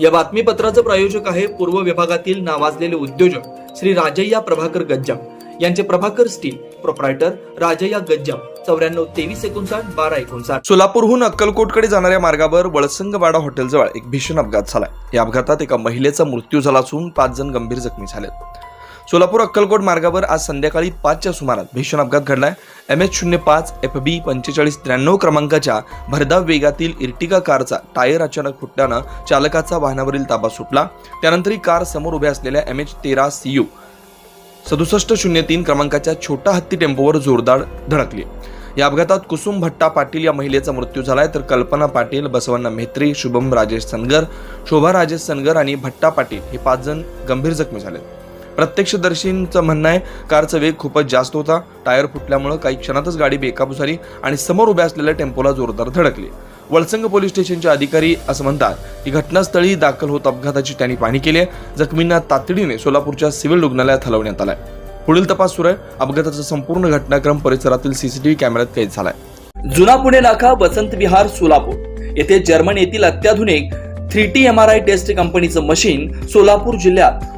या बातमीपत्राचं प्रायोजक आहे पूर्व विभागातील नावाजलेले उद्योजक श्री राजय्या प्रभाकर गज्जाम. यांचे प्रभाकर स्टील प्रोप्रायटर राजय्या गज्जाम. चौऱ्याण्णव तेवीस एकोणसाठ बारा एकोणसाठ. सोलापूरहून अक्कलकोटकडे जाणाऱ्या मार्गावर वळसंगवाडा हॉटेलजवळ एक भीषण अपघात झाला या अपघातात एका महिलेचा मृत्यू झाला असून पाच जण गंभीर जखमी झालेत. सोलापूर अक्कलकोट मार्गावर आज संध्याकाळी पाचच्या सुमारात भीषण अपघात घडलाय. एम एच शून्य पाच एफ बी पंचेचाळीस त्र्याण्णव क्रमांकाच्या भरधाव वेगातील इर्टिगा कारचा टायर अचानक फुटल्यानं चालकाचा वाहनावरील ताबा सुटला. त्यानंतर ही कार समोर उभ्या असलेल्या एम एच तेरा सी यू सदुसष्ट शून्य तीन क्रमांकाच्या छोटा हत्ती टेम्पोवर जोरदार धडकली. या अपघातात कुसुम भट्टा पाटील या महिलेचा मृत्यू झालाय तर कल्पना पाटील बसवण्णा मेहत्री शुभम राजेश सनगर शोभा राजेश सनगर आणि भट्टा पाटील हे पाच जण गंभीर जखमी झाले प्रत्यक्षदर्शींचं म्हणणं आहे कारचा वेग खूपच जास्त होता. टायर फुटल्यामुळे काही क्षणातच गाडी बेकाबू झाली आणि समोर उभ्या असलेल्या टेम्पोला जोरदार धडकली. वळसंग पोलीस स्टेशनचे अधिकारी असं म्हणतात की घटनास्थळी दाखल होत अपघाताची त्यांनी पाहणी केली आहे. जखमींना तातडीने सोलापूरच्या सिव्हिल रुग्णालयात हलवण्यात आलाय. पुढील तपास सुरू आहे. अपघाताचा संपूर्ण घटनाक्रम परिसरातील सीसीटीव्ही कॅमेऱ्यात कैद झालाय. जुना पुणे नाका वसंत विहार सोलापूर. येथे जर्मन येथील अत्याधुनिक three T M R I test कंपनीचं मशीन सोलापूर जिल्ह्यात